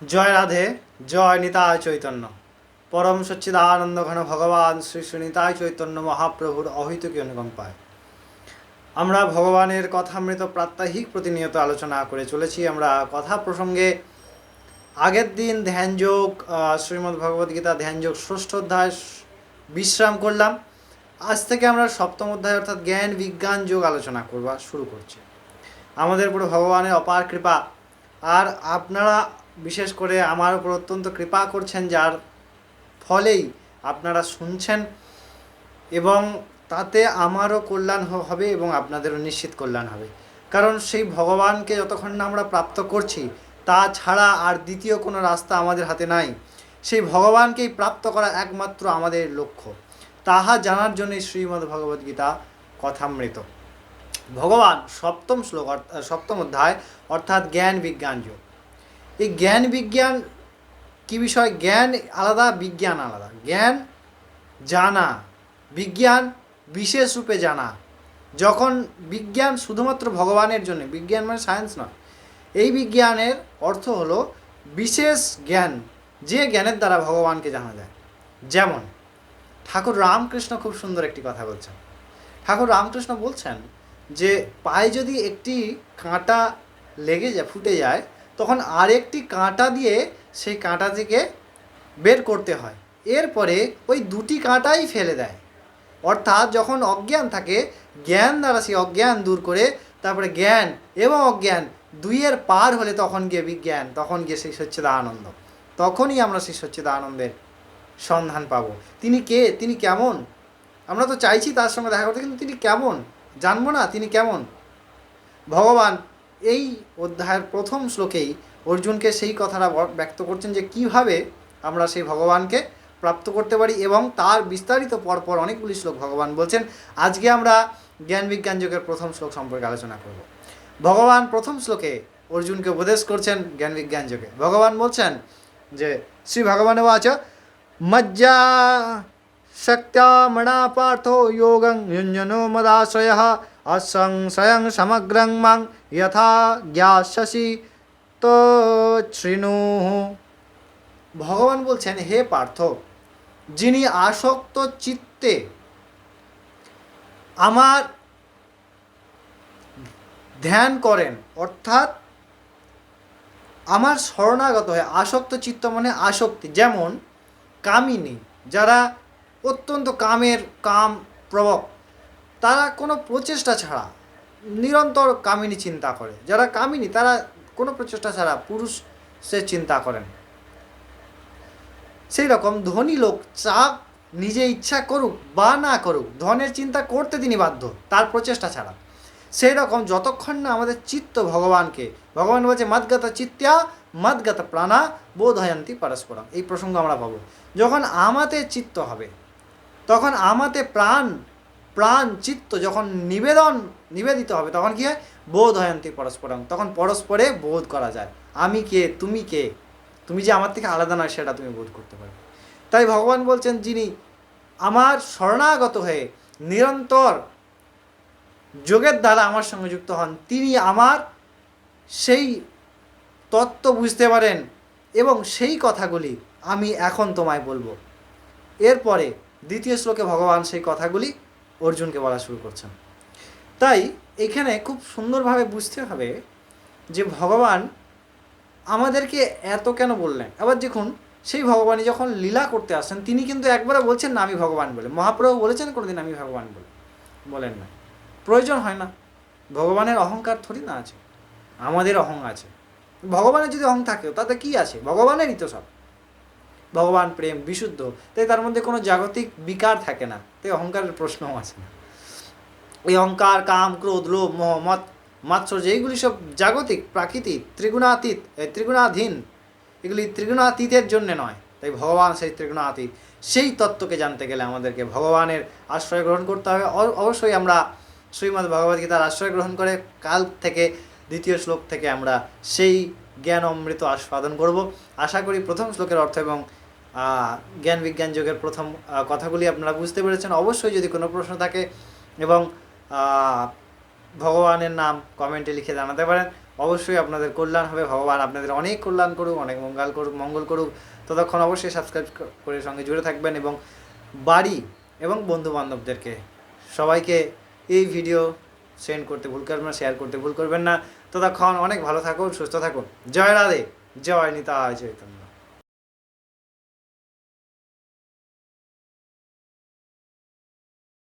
জয় রাধে, জয় নিতায় চৈতন্য। পরম সচ্চিদানন্দ ঘন ভগবান শ্রী শ্রী নিতায় চৈতন্য মহাপ্রভুর অহিতকে অনুকম্পায়। আমরা ভগবানের কথামৃত প্রাত্যহিক প্রতিনিয়ত আলোচনা করে চলেছি। আমরা কথা প্রসঙ্গে আগের দিন ধ্যানযোগ শ্রীমদ্ ভগবদ্গীতা ধ্যানযোগ ষষ্ঠ অধ্যায় বিশ্রাম করলাম। আজ থেকে আমরা সপ্তম অধ্যায় অর্থাৎ জ্ঞান, বিজ্ঞান যোগ আলোচনা করবা, শুরু করছি। আমাদের উপর ভগবানের অপার কৃপা। আর আপনারা বিশেষ করে আমার উপর অত্যন্ত কৃপা করছেন, যার ফলেই আপনারা শুনছেন এবং তাতে আমারও কল্যাণ হবে এবং আপনাদেরও নিশ্চিত কল্যাণ হবে। কারণ সেই ভগবানকে যতক্ষণ না আমরা প্রাপ্ত করছি তা ছাড়া আর দ্বিতীয় কোনো রাস্তা আমাদের হাতে নাই। সেই ভগবানকেই প্রাপ্ত করা একমাত্র আমাদের লক্ষ্য। তাহা জানার জন্যই শ্রীমদ্ ভগবদ্গীতা কথামৃত। ভগবান সপ্তম শ্লোক সপ্তম অধ্যায়, অর্থাৎ জ্ঞান বিজ্ঞান যোগ। এই জ্ঞান বিজ্ঞান কি বিষয়? জ্ঞান আলাদা, বিজ্ঞান আলাদা। জ্ঞান জানা, বিজ্ঞান বিশেষ রূপে জানা। যখন বিজ্ঞান শুধুমাত্র ভগবানের জন্য, বিজ্ঞান মানে সায়েন্স নয়। এই বিজ্ঞানের অর্থ হলো বিশেষ জ্ঞান, যে জ্ঞানের দ্বারা ভগবানকে জানা যায়। যেমন, ঠাকুর রামকৃষ্ণ খুব সুন্দর একটি কথা বলছেন। ঠাকুর রামকৃষ্ণ বলছেন যে, পায়ে যদি একটি কাঁটা লেগে যায়, ফুটে যায় তখন আরেকটি কাঁটা দিয়ে সেই কাঁটা থেকে বের করতে হয়। এরপরে ওই দুটি কাঁটাই ফেলে দেয়। অর্থাৎ যখন অজ্ঞান থাকে, জ্ঞান দ্বারা সেই অজ্ঞান দূর করে, তারপরে জ্ঞান এবং অজ্ঞান দুইয়ের পার হলে তখন গিয়ে বিজ্ঞান, তখন গিয়ে সেই সচ্চিদা আনন্দ তখনই আমরা সেই সচ্চিদা আনন্দের সন্ধান পাবো। তিনি কে? তিনি কেমন? আমরা তো চাইছি তার সঙ্গে দেখা করতে, কিন্তু তিনি কেমন? জানব না, তিনি কেমন? ভগবান এই অধ্যায়ের প্রথম শ্লোকেই অর্জুনকে সেই কথাটা ব্যক্ত করছেন যে কীভাবে আমরা সেই ভগবানকে প্রাপ্ত করতে পারি এবং তার বিস্তারিত পরপর অনেকগুলি শ্লোক ভগবান বলছেন। আজকে আমরা জ্ঞান বিজ্ঞান যোগের প্রথম শ্লোক সম্পর্কে আলোচনা করব। ভগবান প্রথম শ্লোকে অর্জুনকে উপদেশ করছেন জ্ঞান বিজ্ঞান যুগে। ভগবান বলছেন যে, শ্রী ভগবানেও আছ মজ্জা শক্তামণা পার্থ যোগং যুঞ্জনো মদাশয় অসংশয়ং সমগ্রং মাং যথা জ্ঞাসি তো শৃণু ভগবান বলছেন হে পার্থ, যিনি আসক্ত চিত্তে আমার ধ্যান করেন, অর্থাৎ আমার শরণাগত হয়, আসক্ত চিত্ত মানে আসক্তি, যেমন কামিনী, যারা অত্যন্ত কামের কাম প্রবক, তারা কোনো প্রচেষ্টা ছাড়া নিরন্তর কামিনী চিন্তা করে। যারা কামিনী, তারা কোনো প্রচেষ্টা ছাড়া পুরুষ সে চিন্তা করেন। সেই রকম ধনী লোক চাপ নিজে ইচ্ছা করুক বা না করুক, ধনের চিন্তা করতে তিনি বাধ্য, তার প্রচেষ্টা ছাড়া। সেই রকম যতক্ষণ না আমাদের চিত্ত ভগবানকে, ভগবান বলছে, মদগত চিত্তা মদগত প্রাণা, বোধয়ন্তী পরস্পরম। এই প্রসঙ্গ আমরা পাবো। যখন আমাতে চিত্ত হবে, তখন আমাতে প্রাণ প্রাণ, চিত্ত যখন নিবেদন, নিবেদিত হবে, তখন কি হয়? বোধ হয়ন্তী পরস্পরম তখন পরস্পরে বোধ করা যায়। আমি কে? তুমি কে? তুমি যে আমার থেকে আলাদা নয়, সেটা তুমি বোধ করতে পারবে। তাই ভগবান বলছেন, যিনি আমার শরণাগত হয়ে নিরন্তর যোগের দ্বারা আমার সঙ্গে যুক্ত হন, তিনি আমার সেই তত্ত্ব বুঝতে পারেন এবং সেই কথাগুলি আমি এখন তোমায় বলব। এরপরে, দ্বিতীয় শ্লোকে ভগবান সেই কথাগুলি অর্জুনকে বলা শুরু করছেন। তাই এখানে খুব সুন্দরভাবে বুঝতে হবে যে ভগবান আমাদেরকে এত কেন বললেন? আবার দেখুন, সেই ভগবানই যখন লীলা করতে আসেন তিনি কিন্তু একবারে বলছেন না, আমি ভগবান বলে। মহাপ্রভু বলেছেন কোনোদিন, আমি ভগবান বলে বলেন না। প্রয়োজন হয় না। ভগবানের অহংকার থরি না আছে। আমাদের অহং আছে। ভগবানের যদি অহং থাকে, তাতে কি আছে? ভগবানেরই তো সব। ভগবান, প্রেম, বিশুদ্ধ। তাই তার মধ্যে কোনো জাগতিক বিকার থাকে না। তাই অহংকারের প্রশ্নও আছে না। এই অহংকার, কাম, ক্রোধ, লোভ, মোহ, মত, মাৎসর্য, এইগুলি সব জাগতিক, প্রাকৃতিক, ত্রিগুণাতীত ত্রিগুণাধীন। এগুলি ত্রিগুণাতীতের জন্য নয়। তাই ভগবান সেই ত্রিগুণাতীত। সেই তত্ত্বকে জানতে গেলে আমাদেরকে ভগবানের আশ্রয় গ্রহণ করতে হবে। অবশ্যই আমরা শ্রীমদ্ ভগবদ্গীতার আশ্রয় গ্রহণ করে কাল থেকে দ্বিতীয় শ্লোক থেকে আমরা সেই জ্ঞান অমৃত আস্বাদন করব। আশা করি প্রথম শ্লোকের অর্থ এবং জ্ঞান বিজ্ঞান যোগের প্রথম কথাগুলি আপনারা বুঝতে পেরেছেন। অবশ্যই যদি কোনো প্রশ্ন থাকে এবং ভগবানের নাম কমেন্টে লিখে জানাতে পারেন, অবশ্যই আপনাদের কল্যাণ হবে। ভগবান আপনাদের অনেক কল্যাণ করুক, অনেক মঙ্গল করুক মঙ্গল করুক। ততক্ষণ অবশ্যই সাবস্ক্রাইব করে সঙ্গে জুড়ে থাকবেন এবং বাড়ি এবং বন্ধু বান্ধবদেরকে সবাইকে এই ভিডিও সেন্ড করতে ভুল করবেন না, শেয়ার করতে ভুল করবেন না। ততক্ষণ অনেক ভালো থাকুন, সুস্থ থাকুন। জয় রাধে, জয় নিতা চৈতন্য।